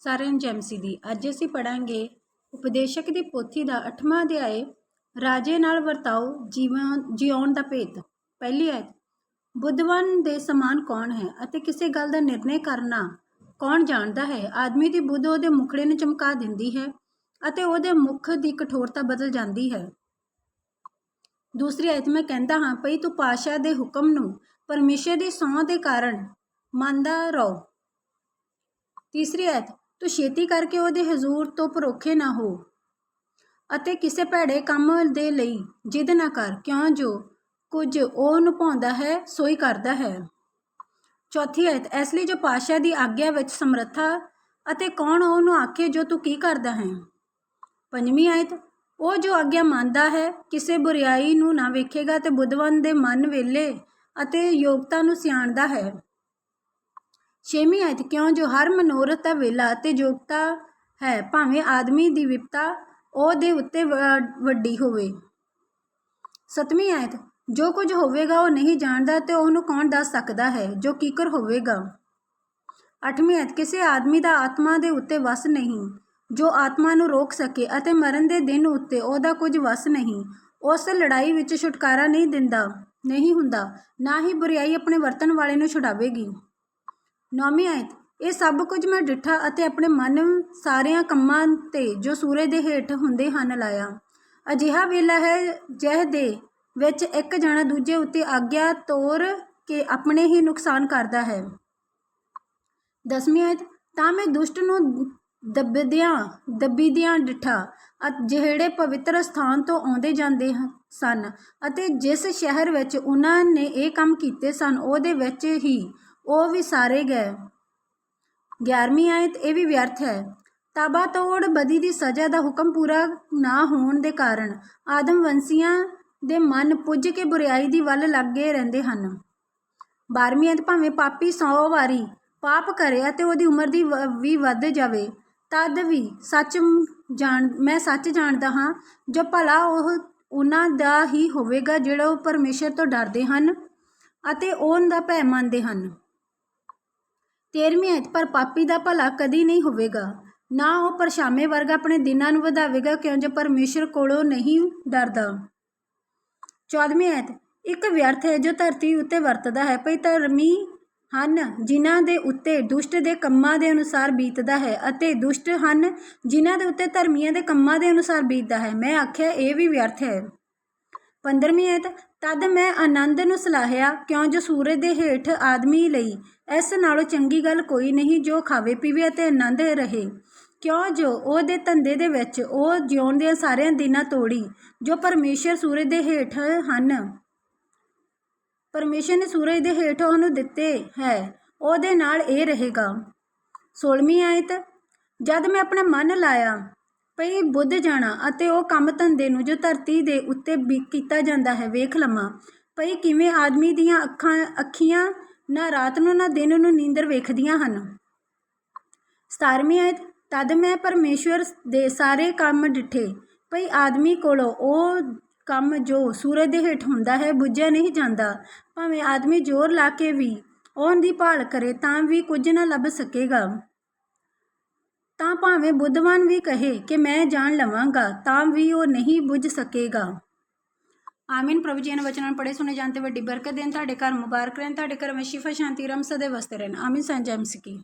ਸਾਰਿਆਂ ਨੂੰ ਜੈਮਸੀ ਦੀ। ਅੱਜ ਅਸੀਂ ਪੜਾਂਗੇ ਉਪਦੇਸ਼ਕ ਦੀ ਪੋਥੀ ਦਾ 8ਵਾਂ ਅਧਿਆਏ ਰਾਜੇ ਨਾਲ ਵਰਤਾਓ ਜੀਵਨ ਜਿਉਣ ਦਾ ਭੇਤ। ਪਹਿਲੀ ਆਇਤ, ਬੁੱਧਵਾਨ ਦੇ ਸਮਾਨ ਕੌਣ ਹੈ ਅਤੇ ਕਿਸੇ ਗੱਲ ਦਾ ਨਿਰਣੈ ਕਰਨਾ ਕੌਣ ਜਾਣਦਾ ਹੈ? ਆਦਮੀ ਦੀ ਬੁੱਧ ਉਹਦੇ ਮੁਖੜੇ ਨੂੰ ਚਮਕਾ ਦਿੰਦੀ ਹੈ ਅਤੇ ਉਹਦੇ ਮੁਖ ਦੀ ਕਠੋਰਤਾ ਬਦਲ ਜਾਂਦੀ ਹੈ। ਦੂਸਰੀ ਆਇਤ, ਮੈਂ ਕਹਿੰਦਾ ਹਾਂ, ਭਈ ਤੂੰ ਪਾਸ਼ਾ ਦੇ ਹੁਕਮ ਨੂੰ ਪਰਮੇਸ਼ਰ ਦੀ ਸਹੁੰ ਦੇ ਕਾਰਨ ਮੰਨਦਾ ਰਹੋ। ਤੀਸਰੀ ਆਇਤ ਤੂੰ ਛੇਤੀ ਕਰਕੇ ਉਹਦੇ ਹਜ਼ੂਰ ਤੋਂ ਪਰੋਖੇ ਨਾ ਹੋ ਅਤੇ ਕਿਸੇ ਭੈੜੇ ਕੰਮ ਦੇ ਲਈ ਜਿੱਦ ਨਾ ਕਰ, ਕਿਉਂ ਜੋ ਕੁਝ ਉਹ ਨੁਭਾਉਂਦਾ ਹੈ, ਸੋਈ ਕਰਦਾ ਹੈ। ਚੌਥੀ ਆਇਤ, ਇਸ ਲਈ ਜੋ ਪਾਸ਼ਾ ਦੀ ਆਗਿਆ ਵਿੱਚ ਸਮਰੱਥਾ ਅਤੇ ਕੌਣ ਉਹਨੂੰ ਆਖੇ ਜੋ ਤੂੰ ਕੀ ਕਰਦਾ ਹੈ। ਪੰਜਵੀਂ ਆਇਤ, ਉਹ ਜੋ ਆਗਿਆ ਮੰਨਦਾ ਹੈ, ਕਿਸੇ ਬੁਰੀਾਈ ਨੂੰ ਨਾ ਵੇਖੇਗਾ ਤੇ ਬੁੱਧਵਾਨ ਦੇ ਮਨ ਵੇਲੇ ਅਤੇ ਯੋਗਤਾ ਨੂੰ ਸਿਆਣਦਾ ਹੈ। ਛੇਵੀਂ ਆਇਤ ਕਿਉਂ ਜੋ ਹਰ ਮਨੋਰਥ ਦਾ ਵੇਲਾ ਅਤੇ ਯੋਗਤਾ ਹੈ, ਭਾਵੇਂ ਆਦਮੀ ਦੀ ਵਿਪਤਾ ਉਹਦੇ ਉੱਤੇ ਵ- ਵੱਡੀ ਹੋਵੇ। ਸਤਵੀਂ ਆਇਤ ਜੋ ਕੁਝ ਹੋਵੇਗਾ ਉਹ ਨਹੀਂ ਜਾਣਦਾ ਤੇ ਉਹਨੂੰ ਕੌਣ ਦੱਸ ਸਕਦਾ ਹੈ, ਜੋ ਕੀਕਰ ਹੋਵੇਗਾ। ਅੱਠਵੀਂ ਆਇਤ ਕਿਸੇ ਆਦਮੀ ਦਾ ਆਤਮਾ ਦੇ ਉੱਤੇ ਵਸ ਨਹੀਂ, ਜੋ ਆਤਮਾ ਨੂੰ ਰੋਕ ਸਕੇ ਅਤੇ ਮਰਨ ਦੇ ਦਿਨ ਉੱਤੇ ਉਹਦਾ ਕੁਝ ਵਸ ਨਹੀਂ, ਉਸ ਲੜਾਈ ਵਿੱਚ ਛੁਟਕਾਰਾ ਨਹੀਂ ਦਿੰਦਾ, ਨਹੀਂ ਹੁੰਦਾ, ਨਾ ਹੀ ਬੁਰੀਾਈ ਆਪਣੇ ਵਰਤਣ ਵਾਲੇ ਨੂੰ ਛੁਡਾਵੇਗੀ। ਨੌਵੀਂ ਆਇਤ। ਇਹ ਸਭ ਕੁਝ ਮੈਂ ਡਿੱਠਾ ਅਤੇ ਆਪਣੇ ਮਨ ਸਾਰਿਆਂ ਕੰਮਾਂ ਤੇ ਜੋ ਸੂਰਜ ਦੇ ਹੇਠ ਹੁੰਦੇ ਹਨ ਲਾਇਆ। ਅਜਿਹਾ ਵੇਲਾ ਹੈ ਜਹ ਦੇ ਵਿੱਚ ਇੱਕ ਜਣਾ ਦੂਜੇ ਉੱਤੇ ਆਗਿਆ ਤੋਰ ਕੇ ਆਪਣੇ ਹੀ ਨੁਕਸਾਨ ਕਰਦਾ ਹੈ। ਦਸਵੀਂ ਆਇਤ। ਤਾਂ ਮੈਂ ਦੁਸ਼ਟ ਨੂੰ ਦੱਬਦਿਆਂ ਦੱਬੀਦਿਆਂ ਡਿਠਾ ਅ- ਜਿਹੜੇ ਪਵਿੱਤਰ ਸਥਾਨ ਤੋਂ ਆਉਂਦੇ ਜਾਂਦੇ ਸਨ ਅਤੇ ਜਿਸ ਸ਼ਹਿਰ ਵਿੱਚ ਉਹਨਾਂ ਨੇ ਇਹ ਕੰਮ ਕੀਤੇ ਸਨ, ਉਹਦੇ ਵਿੱਚ ਹੀ ਉਹ ਵੀ ਸਾਰੇ ਗਏ। 11ਵੀਂ ਆਇਤ ਇਹ ਵੀ ਵਿਅਰਥ ਹੈ। ਤਾਬਾ ਤੋੜ ਬਦੀ ਦੀ ਸਜ਼ਾ ਦਾ ਹੁਕਮ ਪੂਰਾ ਨਾ ਹੋਣ ਦੇ ਕਾਰਨ ਆਦਮ ਵੰਸੀਆਂ ਦੇ ਮਨ ਪੁੱਜ ਕੇ ਬੁਰੀਾਈ ਦੀ ਵੱਲ ਲੱਗੇ ਰਹਿੰਦੇ ਹਨ। 12ਵੀਂ ਆਇਤ ਭਾਵੇਂ ਪਾਪੀ 100 ਵਾਰੀ ਪਾਪ ਕਰੇ ਅਤੇ ਉਹਦੀ ਉਮਰ ਦੀ ਵ- ਵੀ ਵੱਧ ਜਾਵੇ, ਤਦ ਵੀ ਸੱਚ ਜਾਣ, ਮੈਂ ਸੱਚ ਜਾਣਦਾ ਹਾਂ, ਜੋ ਭਲਾ ਉਹ ਉਹਨਾਂ ਦਾ ਹੀ ਹੋਵੇਗਾ, ਜਿਹੜਾ ਉਹ ਪਰਮੇਸ਼ਰ ਤੋਂ ਡਰਦੇ ਹਨ ਅਤੇ ਉਹਨਾਂ ਦਾ ਭੈ ਮੰਨਦੇ ਹਨ। ਤੇਰਵੀਂ ਆਇਤ ਪਰ ਪਾਪੀ ਦਾ ਭਲਾ ਕਦੀ ਨਹੀਂ ਹੋਵੇਗਾ। ਨਾ ਉਹ ਪਰਛਾਵੇਂ ਵਰਗਾ ਆਪਣੇ ਦਿਨਾਂ ਨੂੰ ਵਧਾਵੇਗਾ ਕਿਉਂ ਜੋ ਪਰਮੇਸ਼ਰ ਕੋਲੋਂ ਨਹੀਂ ਡਰਦਾ। ਚੌਦਵੀਂ ਆਇਤ ਇੱਕ ਵਿਅਰਥ ਹੈ ਜੋ ਧਰਤੀ ਉੱਤੇ ਵਰਤਦਾ ਹੈ ਭਈ ਧਰਮੀ ਹਨ ਜਿਨ੍ਹਾਂ ਦੇ ਉੱਤੇ ਦੁਸ਼ਟ ਦੇ ਕੰਮਾਂ ਦੇ ਅਨੁਸਾਰ ਬੀਤਦਾ ਹੈ ਅਤੇ ਦੁਸ਼ਟ ਹਨ ਜਿਨ੍ਹਾਂ ਦੇ ਉੱਤੇ ਧਰਮੀਆਂ ਦੇ ਕੰਮਾਂ ਦੇ ਅਨੁਸਾਰ ਬੀਤਦਾ ਹੈ। ਮੈਂ ਆਖਿਆ, ਇਹ ਵੀ ਵਿਅਰਥ ਹੈ। 15ਵੀਂ ਆਇਤ ਤਦ ਮੈਂ ਆਨੰਦ ਨੂੰ ਸਲਾਹਿਆ, ਕਿਉਂ ਜੋ ਸੂਰਜ ਦੇ ਹੇਠ ਆਦਮੀ ਲਈ, ਇਸ ਨਾਲੋਂ ਚੰਗੀ ਗੱਲ ਕੋਈ ਨਹੀਂ ਜੋ ਖਾਵੇ ਪੀਵੇ ਅਤੇ ਆਨੰਦ ਰਹੇ। ਕਿਉਂ ਜੋ ਉਹਦੇ ਧੰਦੇ ਦੇ ਵਿੱਚ ਉਹ ਜਿਉਣ ਦੀਆਂ ਸਾਰਿਆਂ ਦਿਨਾਂ ਤੋੜੀ, ਜੋ ਪਰਮੇਸ਼ਰ ਸੂਰਜ ਦੇ ਹੇਠ ਹਨ। ਪਰਮੇਸ਼ਰ ਨੇ ਸੂਰਜ ਦੇ ਹੇਠ ਉਹਨੂੰ ਦਿੱਤੇ ਹੈ, ਉਹਦੇ ਨਾਲ ਇਹ ਰਹੇਗਾ। 16ਵੀਂ ਆਇਤ ਜਦ ਮੈਂ ਆਪਣਾ ਮਨ ਲਾਇਆ ਪਈ ਬੁੱਧ ਜਾਣਾ ਅਤੇ ਉਹ ਕੰਮ ਧੰਦੇ ਨੂੰ ਜੋ ਧਰਤੀ ਦੇ ਉੱਤੇ ਵੀ ਕੀਤਾ ਜਾਂਦਾ ਹੈ, ਵੇਖ ਲਵਾਂ। ਪਈ ਕਿਵੇਂ ਆਦਮੀ ਦੀਆਂ ਅੱਖਾਂ, ਅੱਖੀਆਂ ਨਾ ਰਾਤ ਨੂੰ ਨਾ ਦਿਨ ਨੂੰ ਨੀਂਦਰ ਵੇਖਦੀਆਂ ਹਨ? 17ਵੀਂ ਆਇਤ, ਤਦ ਮੈਂ ਪਰਮੇਸ਼ਵਰ ਦੇ ਸਾਰੇ ਕੰਮ ਡਿਠੇ। ਭਈ ਆਦਮੀ ਕੋਲੋਂ ਉਹ ਕੰਮ ਜੋ ਸੂਰਜ ਦੇ ਹੇਠ ਹੁੰਦਾ ਹੈ, ਬੁੱਝਿਆ ਨਹੀਂ ਜਾਂਦਾ। ਭਾਵੇਂ ਆਦਮੀ ਜ਼ੋਰ ਲਾ ਕੇ ਵੀ ਉਹਨ ਦੀ ਭਾਲ ਕਰੇ, ਤਾਂ ਵੀ ਕੁਝ ਨਾ ਲੱਭ ਸਕੇਗਾ। ਤਾਂ ਭਾਵੇਂ ਬੁੱਧਵਾਨ ਵੀ ਕਹੇ ਕਿ ਮੈਂ ਜਾਣ ਲਵਾਂਗਾ, ਤਾਂ ਵੀ ਉਹ ਨਹੀਂ ਬੁੱਝ ਸਕੇਗਾ। ਆਮੀਨ, ਪ੍ਰਭੂ ਜੀ ਨੇ ਵਚਨਾਂ ਪੜੇ ਸੁਣੇ ਜਾਣ ਤੇ ਵੱਡੀ ਬਰਕਤ ਦੇਣ, ਤੁਹਾਡੇ ਘਰ ਮੁਬਾਰਕ ਰਹਿਣ, ਤੁਹਾਡੇ ਘਰ ਵਿੱਚ ਸ਼ਿਫਾ ਸ਼ਾਂਤੀ ਰਮ ਸਦੇ ਵਸਦੇ ਰਹਿਣ। ਆਮੀਨ ਸੰਜੈ ਕੀ